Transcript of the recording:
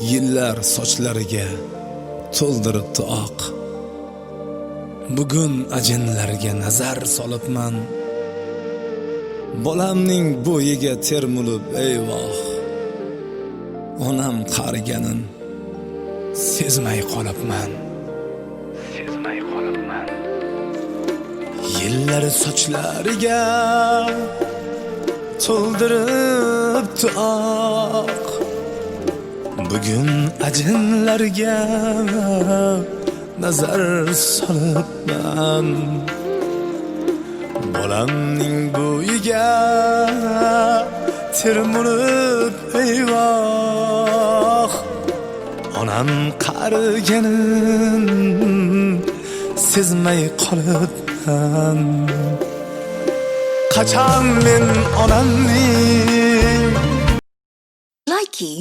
yillar sochlariga to'ldiribdi oq bugun ajinlarga nazar solibman. Bolamning bo'yiga termulib eyvoh. Onam qariganin sezmay qolibman. Sezmay qolibman. Yillar sochlariga to'ldiribdi oq bugun ajinlarga nazar solibman bolamning bo'yiga termulib eyvoh onam qariganin sezmay qolibman qachon men onamning Likey